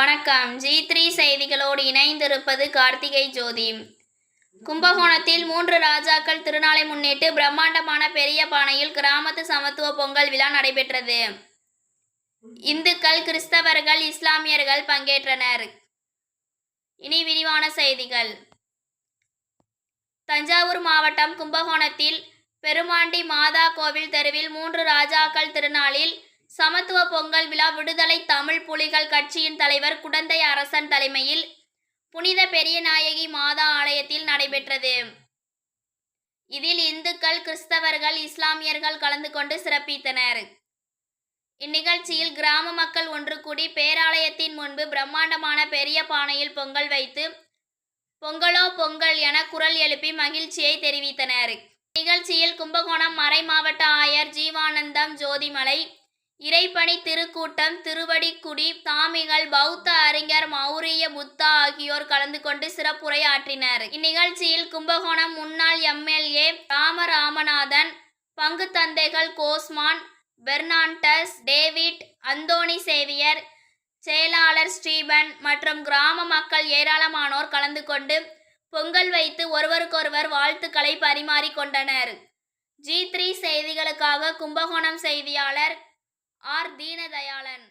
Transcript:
வணக்கம். G three செய்திகளோடு இணைந்திருப்பது கார்த்திகை ஜோதி. கும்பகோணத்தில் மூன்று ராஜாக்கள் திருநாளை முன்னிட்டு பிரம்மாண்டமான பெரிய பானையில் கிராமத்து சமத்துவ பொங்கல் விழா நடைபெற்றது. இந்துக்கள் கிறிஸ்தவர்கள் இஸ்லாமியர்கள் பங்கேற்றனர். இனி விரிவான செய்திகள். தஞ்சாவூர் மாவட்டம் கும்பகோணத்தில் பெருமாண்டி மாதா கோவில் தெருவில் மூன்று ராஜாக்கள் திருநாளில் சமத்துவ பொங்கல் விழா விடுதலை தமிழ் புலிகள் கட்சியின் தலைவர் குடந்தை அரசன் தலைமையில் புனித பெரியநாயகி மாதா ஆலயத்தில் நடைபெற்றது. இதில் இந்துக்கள் கிறிஸ்தவர்கள் இஸ்லாமியர்கள் கலந்து கொண்டு சிறப்பித்தனர். இந்நிகழ்ச்சியில் கிராம மக்கள் ஒன்று கூடி பேராலயத்தின் முன்பு பிரம்மாண்டமான பெரிய பானையில் பொங்கல் வைத்து பொங்கலோ பொங்கல் என குரல் எழுப்பி மகிழ்ச்சியை தெரிவித்தனர். நிகழ்ச்சியில் கும்பகோணம் மறை மாவட்ட ஆயர் ஜீவானந்தம் ஜோதிமலை இறைப்பணி திருக்கூட்டம் திருவடிக்குடி தாமிகள் பௌத்த அறிஞர் மௌரிய புத்தா ஆகியோர் கலந்து கொண்டு சிறப்புரை ஆற்றினர் இந்நிகழ்ச்சியில் கும்பகோணம் முன்னாள் எம்எல்ஏ ராமராமநாதன் பங்கு தந்தைகள் Cosman Fernandes David Anthony Xavier செயலாளர் ஸ்டீபன் மற்றும் கிராம மக்கள் ஏராளமானோர் கலந்து கொண்டு பொங்கல் வைத்து ஒருவருக்கொருவர் வாழ்த்துக்களை பரிமாறிக்கொண்டனர் ஜி த்ரீ செய்திகளுக்காக கும்பகோணம் செய்தியாளர் ஆர் தீனதயாளன்.